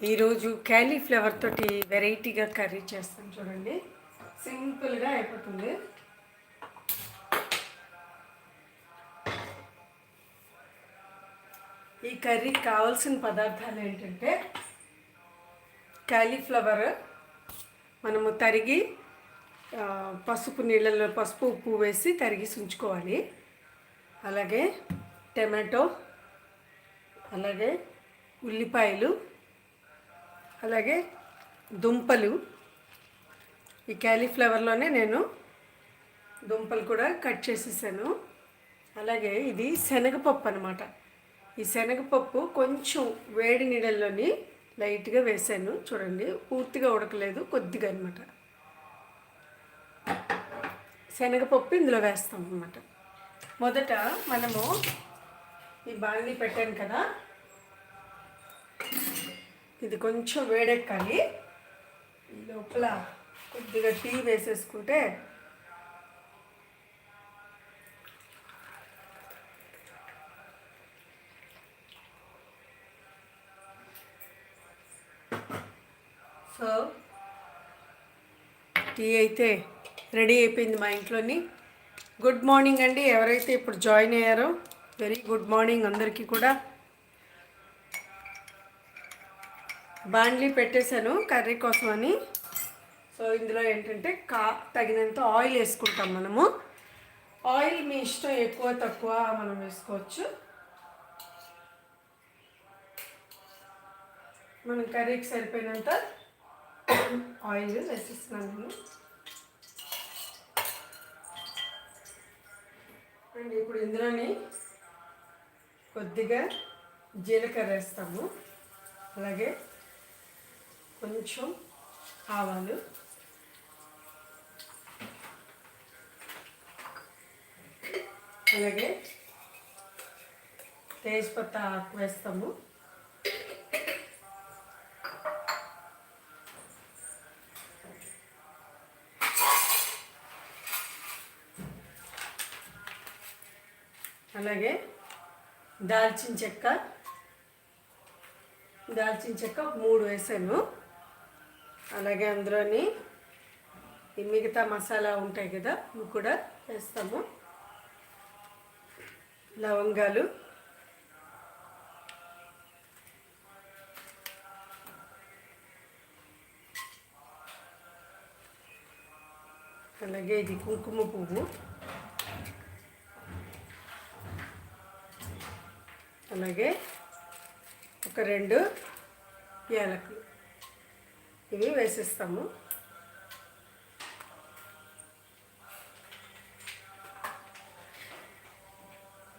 ఈరోజు క్యాలీఫ్లవర్ తోటి వెరైటీగా కర్రీ చేస్తాం చూడండి. సింపుల్గా అయిపోతుంది. ఈ కర్రీకి కావాల్సిన పదార్థాలు ఏంటంటే క్యాలీఫ్లవర్ మనము తరిగి పసుపు నీళ్ళలో పసుపు ఉప్పు వేసి తరిగి ఉంచుకోవాలి అలాగే టమాటో అలాగే ఉల్లిపాయలు అలాగే దుంపలు. ఈ క్యాలీఫ్లవర్లోనే నేను దుంపలు కూడా కట్ చేసేసాను. అలాగే ఇది శనగపప్పు అనమాట ఈ శనగపప్పు కొంచెం వేడి నీళ్ళల్లోని లైట్గా వేసాను. చూడండి పూర్తిగా ఉడకలేదు కొద్దిగా అనమాట శనగపప్పు ఇందులో వేస్తాం అనమాట మొదట మనము ఈ బాండి పెట్టాను కదా ఇది కొంచెం వేడెక్కాలి. ఈ లోపల కొద్దిగా టీ వేసేసుకుంటే సో టీ అయితే రెడీ అయిపోయింది మా ఇంట్లోని. గుడ్ మార్నింగ్ అండి. ఎవరైతే ఇప్పుడు జాయిన్ అయ్యారో వెరీ గుడ్ మార్నింగ్ అందరికీ కూడా. బాండ్లీ పెట్టేశాను కర్రీ కోసం అని. సో ఇందులో ఏంటంటే కా తగినంత ఆయిల్ వేసుకుంటాం మనము. ఆయిల్ మీ ఇష్టం ఎక్కువ తక్కువ మనం వేసుకోవచ్చు. మనం కర్రీకి సరిపోయినంత ఆయిల్ వేసిస్తున్నాను నేను. అండ్ ఇప్పుడు ఇందులోని కొద్దిగా జీలకర్ర వేస్తాము. అలాగే కొంచెం ఆవాలు. అలాగే తేజ్పత్తా ఆకు వేస్తాము. అలాగే దాల్చిన చెక్క దాల్చిన చెక్క ఒక మూడు వేసాను. అలాగే అందులోని ఈ మిగతా మసాలా ఉంటాయి కదా ఇవి కూడా వేస్తాము. లవంగాలు. అలాగే ఇది కుంకుమ పువ్వు. అలాగే ఒక రెండు యాలకులు. ఇవి వేసేస్తాము.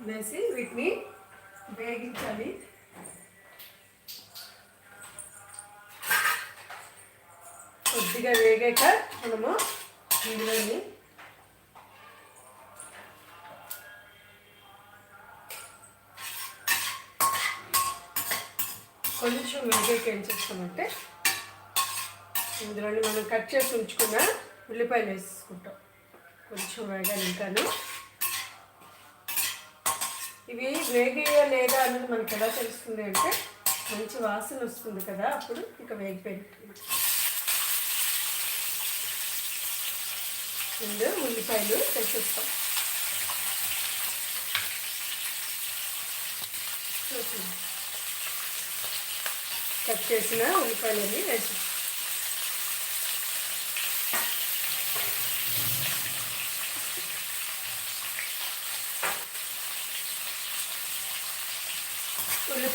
వేసి వీటిని వేగించాలి. కొద్దిగా వేగాక మనము ఇందులోని కొంచెం వేగాక ఏం చేస్తామంటే ఇందులోని మనం కట్ చేసి ఉంచుకున్న ఉల్లిపాయలు వేసుకుంటాం. కొంచెం వేగాలి ఇంకాను ఇవి వేగియా లేదా అన్నది మనకి ఎలా తెలుస్తుంది అంటే మంచి వాసన వస్తుంది కదా అప్పుడు ఇంకా వేగిపోయినట్టు ముందు ఉల్లిపాయలు తెచ్చేస్తాం కట్ చేసిన ఉల్లిపాయలన్నీ వేసి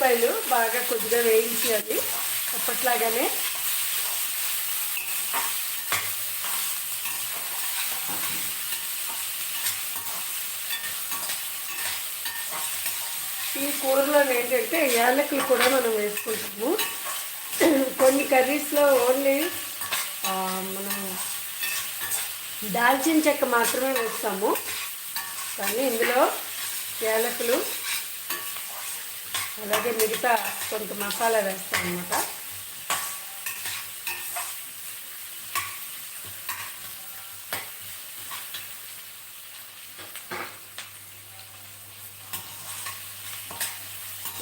ఉల్లిపాయలు బాగా కొద్దిగా వేయించాలి అప్పట్లాగానే ఈ కూరలో ఏంటంటే యాలకులు కూడా మనం వేసుకుంటాము. కొన్ని కర్రీస్లో ఓన్లీ మనం దాల్చిన చెక్క మాత్రమే వేస్తాము. కానీ ఇందులో యాలకులు అలాగే మిగతా కొంత మసాలా వేస్తాం అన్నమాట.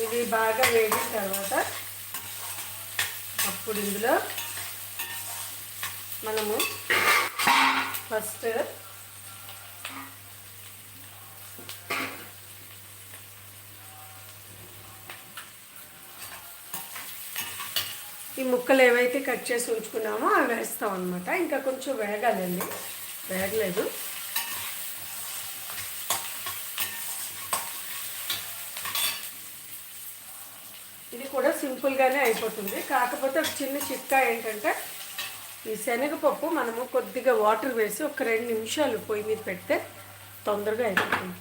ఇది బాగా వేగిన తర్వాత అప్పుడు ఇందులో మనము ఫస్ట్ ముక్కలు ఏవైతే కట్ చేసి ఉంచుకున్నామో అవి వేస్తాం అనమాట ఇంకా కొంచెం వేగాలండి. వేగలేదు. ఇది కూడా సింపుల్గానే అయిపోతుంది. కాకపోతే ఒక చిన్న చిట్కా ఏంటంటే ఈ శనగపప్పు మనము కొద్దిగా వాటర్ వేసి ఒక రెండు నిమిషాలు పొయ్యి మీద పెడితే తొందరగా అయిపోతుంది.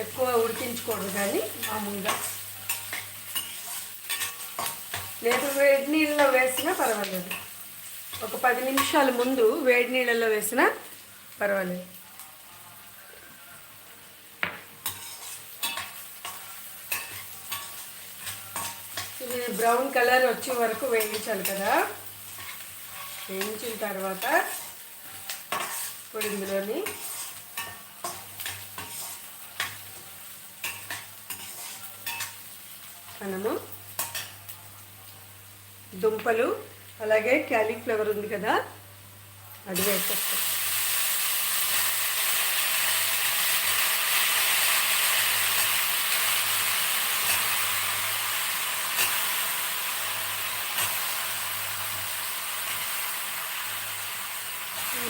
ఎక్కువ ఉడికించకూడదు కానీ మామూలుగా. లేదు వేడి నీళ్ళలో వేసినా పర్వాలేదు. ఒక పది నిమిషాల ముందు వేడి నీళ్ళలో వేసినా పర్వాలేదు. ఇది బ్రౌన్ కలర్ వచ్చే వరకు వేయించాలి కదా. వేయించిన తర్వాత ఇప్పుడు ఇందులోని మనము దుంపలు అలాగే క్యాలీఫ్లవర్ ఉంది కదా అది వేసేస్తాం.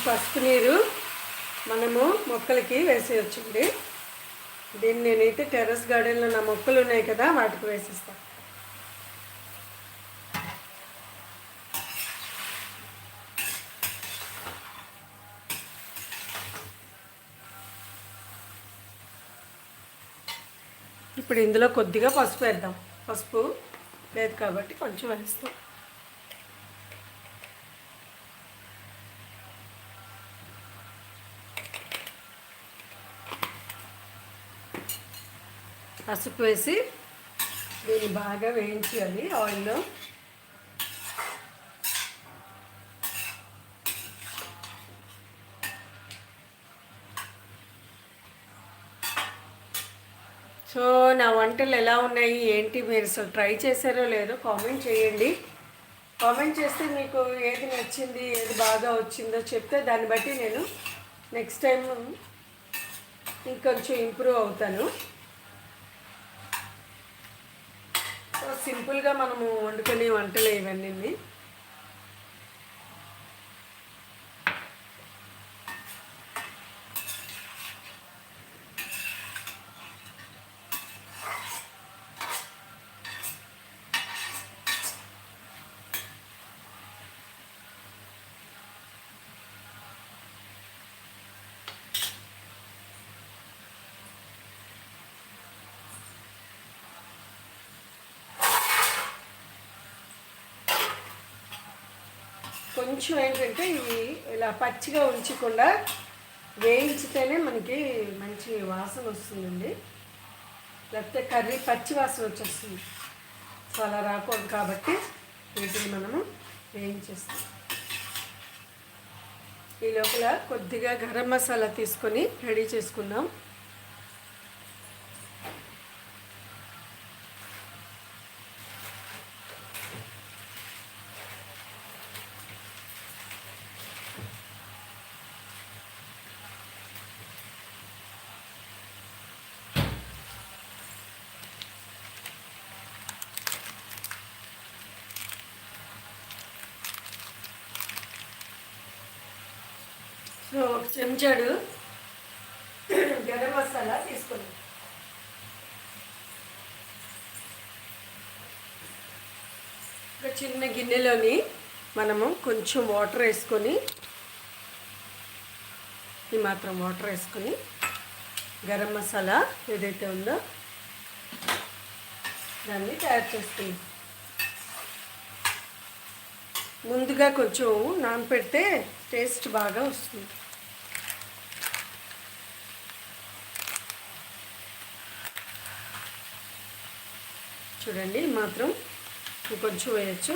పసుపు నీరు మనము మొక్కలకి వేసేయచ్చండి దీన్ని నేనైతే టెర్రస్ గార్డెన్లో నా మొక్కలు ఉన్నాయి కదా వాటికి వేసేస్తాను ఇప్పుడు ఇందులో కొద్దిగా పసుపు వేద్దాం. పసుపు లేదు కాబట్టి కొంచెం వేస్తాం. పసుపు వేసి దీన్ని బాగా వేయించాలి. ఆయిల్లో సో వంటలు ఎలా ఉన్నాయి ఏంటి మీరు అసలు ట్రై చేశారో లేదో కామెంట్ చేయండి. కామెంట్ చేస్తే మీకు ఏది నచ్చింది ఏది బాగా వచ్చిందో చెప్తే దాన్ని బట్టి నేను నెక్స్ట్ టైం ఇంకొంచెం ఇంప్రూవ్ అవుతాను. సో సింపుల్గా మనము వండుకునే వంటలు ఇవన్నీ కొంచెం ఏంటంటే ఇవి ఇలా పచ్చిగా ఉంచకుండా వేయించితేనే మనకి మంచి వాసన వస్తుందండి. లేకపోతే కర్రీ పచ్చి వాసన వచ్చేస్తుంది. సో అలా రాకూడదు కాబట్టి వీటిని మనము వేయించేస్తాం. ఈ లోపల కొద్దిగా గరం మసాలా తీసుకొని రెడీ చేసుకుందాం సో ఒక చెంచాడు. గరం మసాలా తీసుకున్నాం. ఒక చిన్న గిన్నెలోని మనము కొంచెం వాటర్ వేసుకొని ఈ మాత్రం వాటర్ వేసుకొని గరం మసాలా ఏదైతే ఉందో దాన్ని తయారు చేసుకుందాం. ముందుగా కొంచెం నానపెడితే టేస్ట్ బాగా వస్తుంది. చూడండి మాత్రం కొంచెం వేయచ్చు.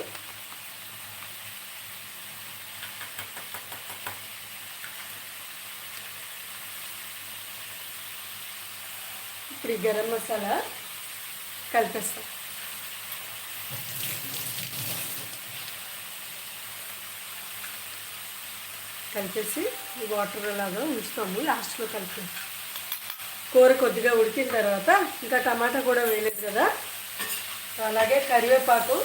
ఇప్పుడు ఈ గరం మసాలా కలిపేస్తాం. కలిపేసి వాటర్ లాగా ఉంచుతాము లాస్ట్లో కలిపి కూర కొద్దిగా ఉడికిన తర్వాత ఇంకా టమాటా కూడా వేయలేదు కదా అలాగే కరివేపాకు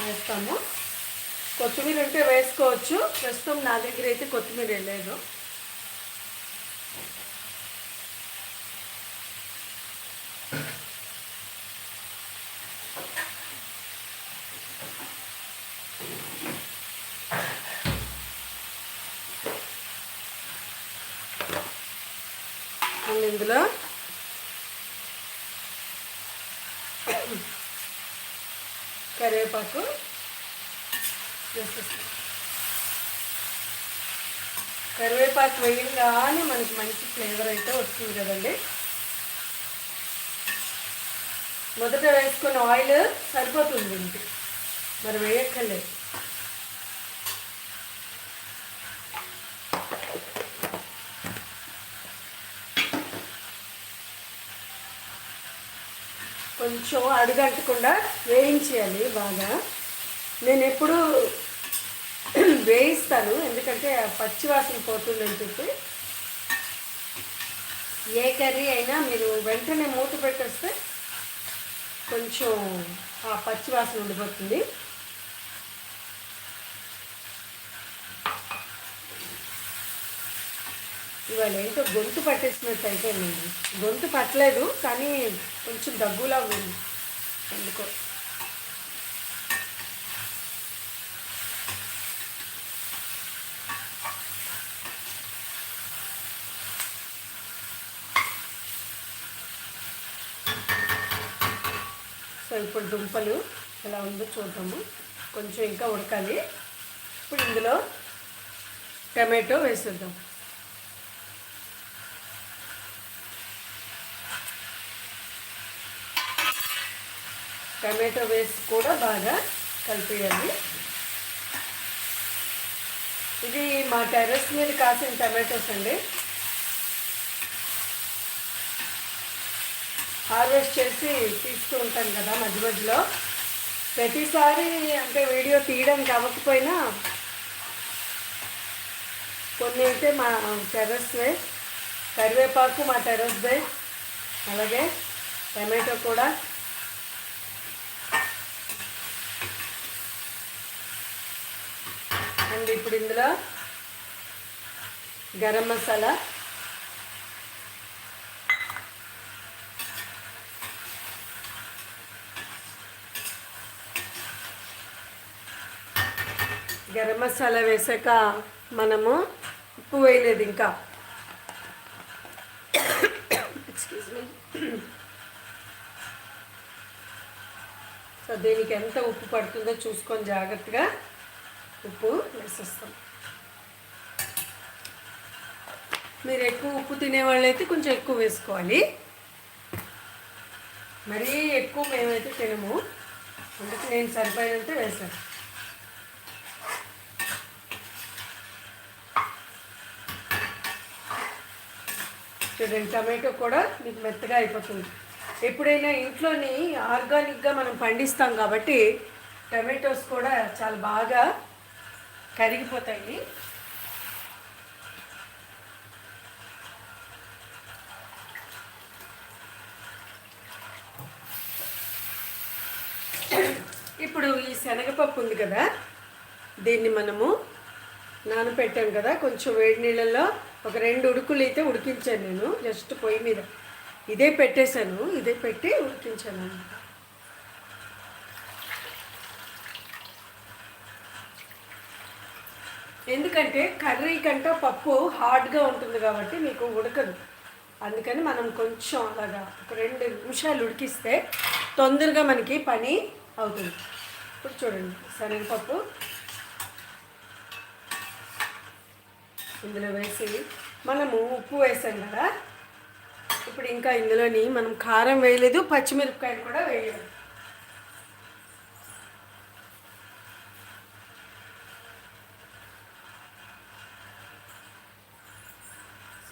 వేస్తాము. కొత్తిమీర ఉంటే వేసుకోవచ్చు. ప్రస్తుతం నా దగ్గర అయితే కొత్తిమీర లేదు ఇందులో కరివేపాకు వేసేస్తాం. కరివేపాకు వేయంగానే మనకి మంచి ఫ్లేవర్ అయితే వస్తుంది కదండి. మొదట వేసుకున్న ఆయిల్ సరిపోతుంది మరి వేయక్కర్లేదు. కొంచెం అడుగంటకుండా వేయించేయాలి బాగా. నేను ఎప్పుడు వేయిస్తాను ఎందుకంటే ఆ పచ్చి వాసన పోతుందని చెప్పి. ఏ కర్రీ అయినా మీరు వెంటనే మూత పెట్టేస్తే కొంచెం ఆ పచ్చి వాసన ఉండిపోతుంది. ఇవాళ ఏంటో గొంతు పట్టేసినట్టు అయిపోయింది గొంతు పట్టలేదు కానీ కొంచెం దగ్గులా ఉంది. ఎందుకో సో ఇప్పుడు దుంపలు ఎలా ఉందో చూద్దాము. కొంచెం ఇంకా ఉడకాలి. ఇప్పుడు ఇందులో టమాటో వేసేద్దాం. టమాటో వేసి కూడా బాగా కలిపేయాలి. ఇది మా టెర్రస్ మీద కాసిన టమాటోస్ అండి. హార్వెస్ట్ చేసి తీస్తూ ఉంటాను కదా మధ్య మధ్యలో. ప్రతిసారి అంటే వీడియో తీయడానికి అవ్వకపోయినా కొన్ని అయితే మా టెర్రస్వే కరివేపాకు మా టెర్రస్దే అలాగే టమాటో కూడా అండ్ ఇప్పుడు ఇందులో గరం మసాలా. గరం మసాలా వేసాక మనము ఉప్పు వేయలేదు ఇంకా. ఎక్స్క్యూజ్ మీ సో దీనికి ఎంత ఉప్పు పడుతుందో చూసుకొని జాగ్రత్తగా ఉప్పు వేసేస్తాం మీరు ఎక్కువ ఉప్పు తినేవాళ్ళైతే కొంచెం ఎక్కువ వేసుకోవాలి. మరీ ఎక్కువ మేమైతే తినము. అందుకే నేను సరిపోయినంత వేసాను చూడండి టమాటో కూడా మీకు మెత్తగా అయిపోతుంది. ఎప్పుడైనా ఇంట్లోని ఆర్గానిక్గా మనం పండిస్తాం కాబట్టి టమాటోస్ కూడా చాలా బాగా కరిగిపోతాయి. ఇప్పుడు ఈ శనగపప్పు ఉంది కదా దీన్ని మనము నానపెట్టాం కదా కొంచెం వేడి నీళ్ళల్లో ఒక రెండు ఉడుకులు అయితే ఉడికించాను నేను జస్ట్ పొయ్యి మీద. ఇదే పెట్టేశాను ఇదే పెట్టి ఉడికించాను ఎందుకంటే కర్రీ కంటే పప్పు హార్డ్గా ఉంటుంది కాబట్టి మీకు ఉడకదు. అందుకని మనం కొంచెం అలాగా ఒక రెండు నిమిషాలు ఉడికిస్తే తొందరగా మనకి పని అవుతుంది. ఇప్పుడు చూడండి శనగపప్పు ఇందులో వేసి మనము ఉప్పు వేసాం కదా. ఇప్పుడు ఇంకా ఇందులోని మనం కారం వేయలేదు పచ్చిమిరపకాయలు కూడా వేయలేదు.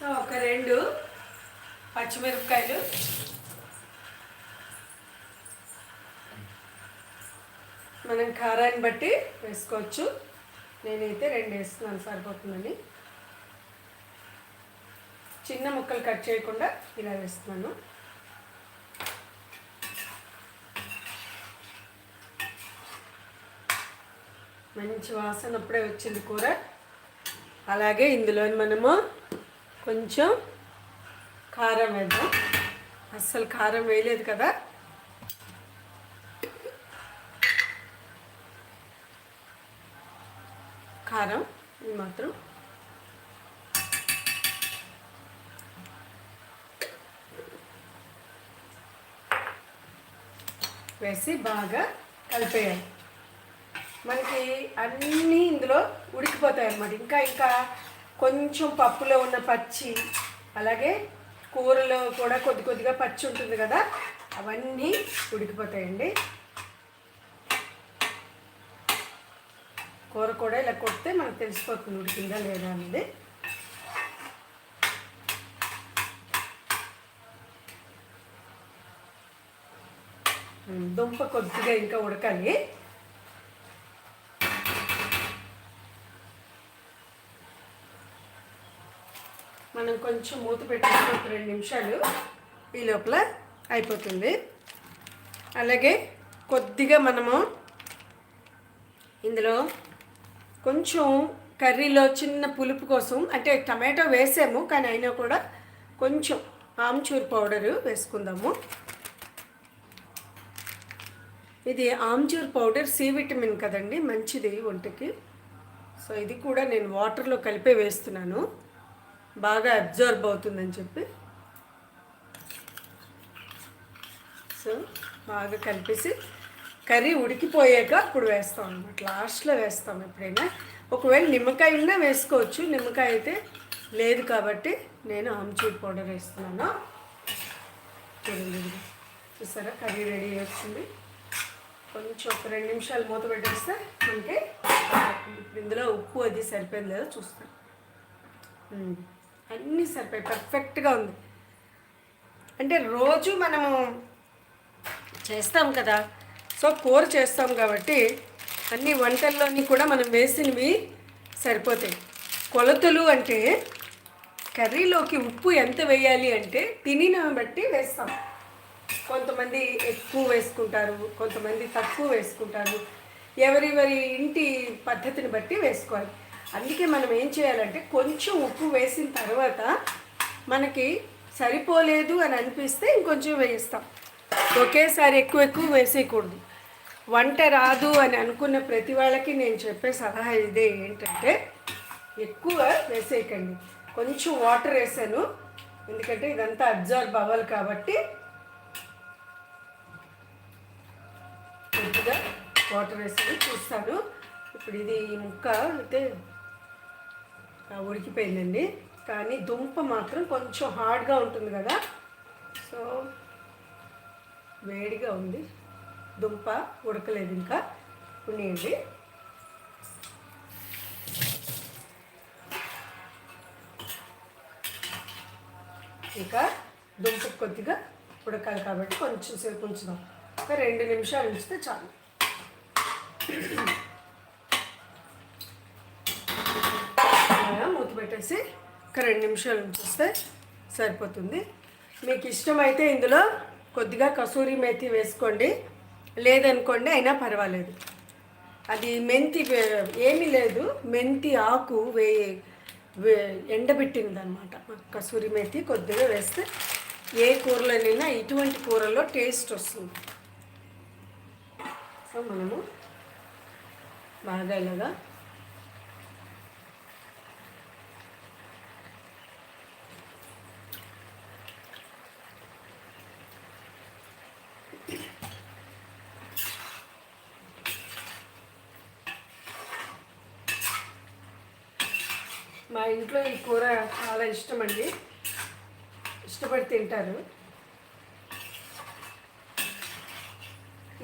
సో ఒక రెండు పచ్చిమిరపకాయలు. మనం కారాన్ని బట్టి వేసుకోవచ్చు. నేనైతే రెండు వేస్తున్నాను సరిపోతుందని. చిన్న ముక్కలు కట్ చేయకుండా ఇలా వేస్తున్నాను. మంచి వాసన అప్పుడే వచ్చింది కూర. అలాగే ఇందులో మనము కొంచెం కారం వేద్దాం. అస్సలు కారం వేయలేదు కదా. కారం ఇది మాత్రం. వేసి బాగా కలిపేయాలి. మనకి అన్నీ ఇందులో ఉడికిపోతాయి అన్నమాట ఇంకా ఇంకా కొంచెం పప్పులో ఉన్న పచ్చి అలాగే కూరలో కూడా కొద్ది కొద్దిగా పచ్చి ఉంటుంది కదా అవన్నీ ఉడికిపోతాయండి. కూర కూడా ఇలా కొడితే మనకు తెలిసిపోతుంది ఉడికిందా లేదా అనేది. దుంప కొద్దిగా ఇంకా ఉడకాలి. మనం కొంచెం మూత పెట్టేసి ఒక రెండు నిమిషాలు ఈ లోపల అయిపోతుంది. అలాగే కొద్దిగా మనము ఇందులో కొంచెం కర్రీలో చిన్న పులుపు కోసం అంటే టమాటో వేసాము కానీ అయినా కూడా కొంచెం ఆమ్చూర్ పౌడరు వేసుకుందాము. ఇది ఆమ్చూర్ పౌడర్ సి విటమిన్ కదండి మంచిది ఒంటికి. సో ఇది కూడా నేను వాటర్లో కలిపే వేస్తున్నాను. బాగా అబ్జర్బ్ అవుతుందని చెప్పి. సో బాగా కలిపేసి కర్రీ ఉడికిపోయాక అప్పుడు వేస్తాం అనమాట లాస్ట్లో వేస్తాం ఎప్పుడైనా. ఒకవేళ నిమ్మకాయ ఉన్నా వేసుకోవచ్చు. నిమ్మకాయ అయితే లేదు కాబట్టి నేను ఆమ్చూర్ పౌడర్ వేస్తున్నాను. చూడండి. చూసారా? కర్రీ రెడీ వచ్చింది. కొంచెం ఒక రెండు నిమిషాలు మూత పెట్టేస్తే మనకి ఇందులో ఉప్పు అది సరిపోయింది లేదో చూస్తాను. అన్నీ సరిపోయి పర్ఫెక్ట్గా ఉంది. అంటే రోజు మనము చేస్తాం కదా సో కూర చేస్తాం కాబట్టి అన్ని వంటల్లోని కూడా మనం వేసినవి సరిపోతాయి. కొలతలు అంటే కర్రీలోకి ఉప్పు ఎంత వేయాలి అంటే తినిన బట్టి వేస్తాం. కొంతమంది ఎక్కువ వేసుకుంటారు కొంతమంది తక్కువ వేసుకుంటారు. ఎవరెవరి ఇంటి పద్ధతిని బట్టి వేసుకోవాలి. అందుకే మనం ఏం చేయాలంటే కొంచెం ఉప్పు వేసిన తర్వాత మనకి సరిపోలేదు అని అనిపిస్తే ఇంకొంచెం వేయిస్తాం. ఒకేసారి ఎక్కువ ఎక్కువ వేసేయకూడదు. వంట రాదు అని అనుకున్న ప్రతి వాళ్ళకి నేను చెప్పే సలహా ఇదే ఏంటంటే ఎక్కువ వేసేయకండి. కొంచెం వాటర్ వేసాను. ఎందుకంటే ఇదంతా అబ్జర్వ్ అవ్వాలి కాబట్టి కొద్దిగా వాటర్ వేసి చూస్తాను. ఇప్పుడు ఇది ఈ ముక్క అయితే ఉడికిపోయిందండి. కానీ దుంప మాత్రం కొంచెం హార్డ్గా ఉంటుంది కదా. సో వేడిగా ఉంది. దుంప ఉడకలేదు ఇంకా. ఉండేయండి ఇంకా దుంప కొద్దిగా ఉడకాలి కాబట్టి కొంచెం సేపు ఉంచుదాం. ఒక రెండు నిమిషాలు ఉంచితే చాలు అలా పెట్టేసి ఒక రెండు నిమిషాలు ఉంచేస్తే సరిపోతుంది. మీకు ఇష్టమైతే ఇందులో కొద్దిగా కసూరి మేతి వేసుకోండి. లేదనుకోండి అయినా పర్వాలేదు. అది మెంతి వే- ఏమీ లేదు. మెంతి ఆకు వే వే ఎండబెట్టింది అనమాట కసూరి మేతి కొద్దిగా వేస్తే ఏ కూరలోనైనా ఇటువంటి కూరలో టేస్ట్ వస్తుంది. సో మనము బాగా ఇలాగా ఇంట్లో ఈ కూర చాలా ఇష్టం అండి ఇష్టపడి తింటారు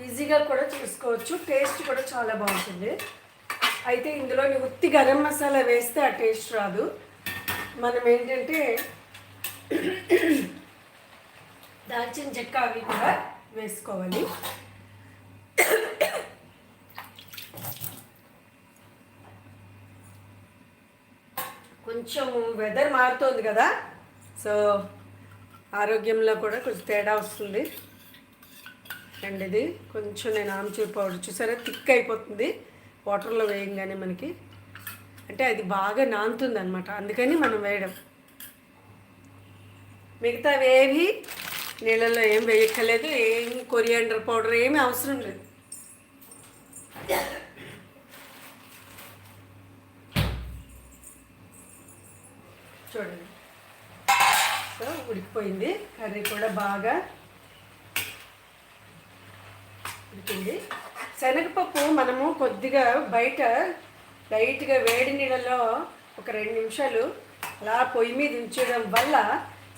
ఈజీగా కూడా చేసుకోవచ్చు. టేస్ట్ కూడా చాలా బాగుంటుంది. అయితే ఇందులో ఉత్తి గరం మసాలా వేస్తే ఆ టేస్ట్ రాదు. మనం ఏంటంటే దాల్చిన చెక్క అవి కూడా వేసుకోవాలి. కొంచెం వెదర్ మారుతోంది కదా. సో ఆరోగ్యంలో కూడా కొంచెం తేడా వస్తుంది. అండ్ ఇది కొంచెం నేను ఆమ్చూర్ పౌడర్ చూసారా? థిక్ అయిపోతుంది. వాటర్లో వేయంగానే మనకి. అంటే అది బాగా నానుతుంది అనమాట అందుకని మనం వేయడం. మిగతావేవి నీళ్ళల్లో ఏం వేయక్కర్లేదు. ఏం కొరియాండర్ పౌడర్ ఏమీ అవసరం లేదు చూడండి సో ఉడికిపోయింది. కర్రీ కూడా బాగా ఉడికింది. శనగపప్పు మనము కొద్దిగా బయట లైట్గా వేడి నీళ్ళలో ఒక రెండు నిమిషాలు అలా పొయ్యి మీద ఉంచడం వల్ల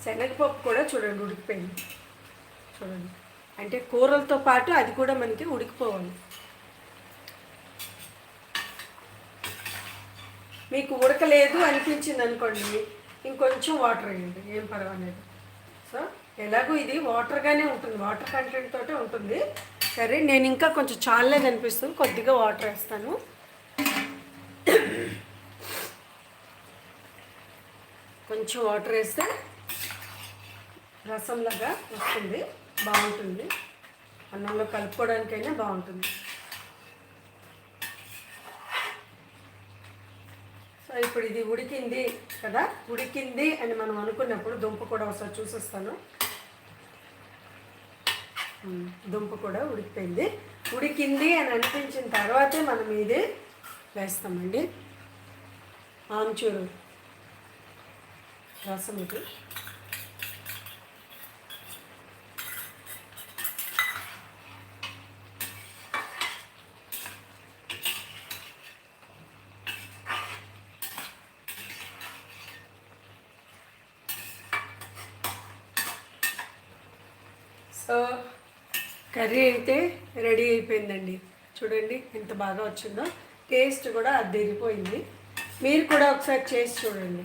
శనగపప్పు కూడా చూడండి ఉడికిపోయింది. చూడండి. అంటే కూరలతో పాటు అది కూడా మనకి ఉడికిపోవాలి. మీకు ఉడకలేదు అనిపించింది అనుకోండి ఇంకొంచెం వాటర్ వేయండి. ఏం పర్వాలేదు. సో ఎలాగో ఇది వాటర్గానే ఉంటుంది. వాటర్ కంటెంట్ తోటే ఉంటుంది. సరే నేను ఇంకా కొంచెం చాలే కనిపిస్తుంది. కొద్దిగా వాటర్ వేస్తాను. కొంచెం వాటర్ వేస్తే రసంలాగా వస్తుంది. బాగుంటుంది. అన్నంలో కలుపుకోవడానికైనా బాగుంటుంది. ఇప్పుడు ఇది ఉడికింది కదా? ఉడికింది అని మనం అనుకున్నప్పుడు దుంప కూడా ఒకసారి చూసేస్తాను. దుంప కూడా ఉడికిపోయింది. ఉడికింది అని అనిపించిన తర్వాతే మనం ఇది వేస్తామండి. ఆమ్చూరు రసం ఇది సో కర్రీ అయితే రెడీ అయిపోయిందండి. చూడండి ఎంత బాగా వచ్చిందో. టేస్ట్ కూడా అద్దెరిపోయింది. మీరు కూడా ఒకసారి చేసి చూడండి.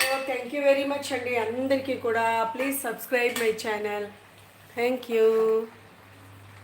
So thank you very much అండి. అందరికీ కూడా. Please subscribe my channel thank you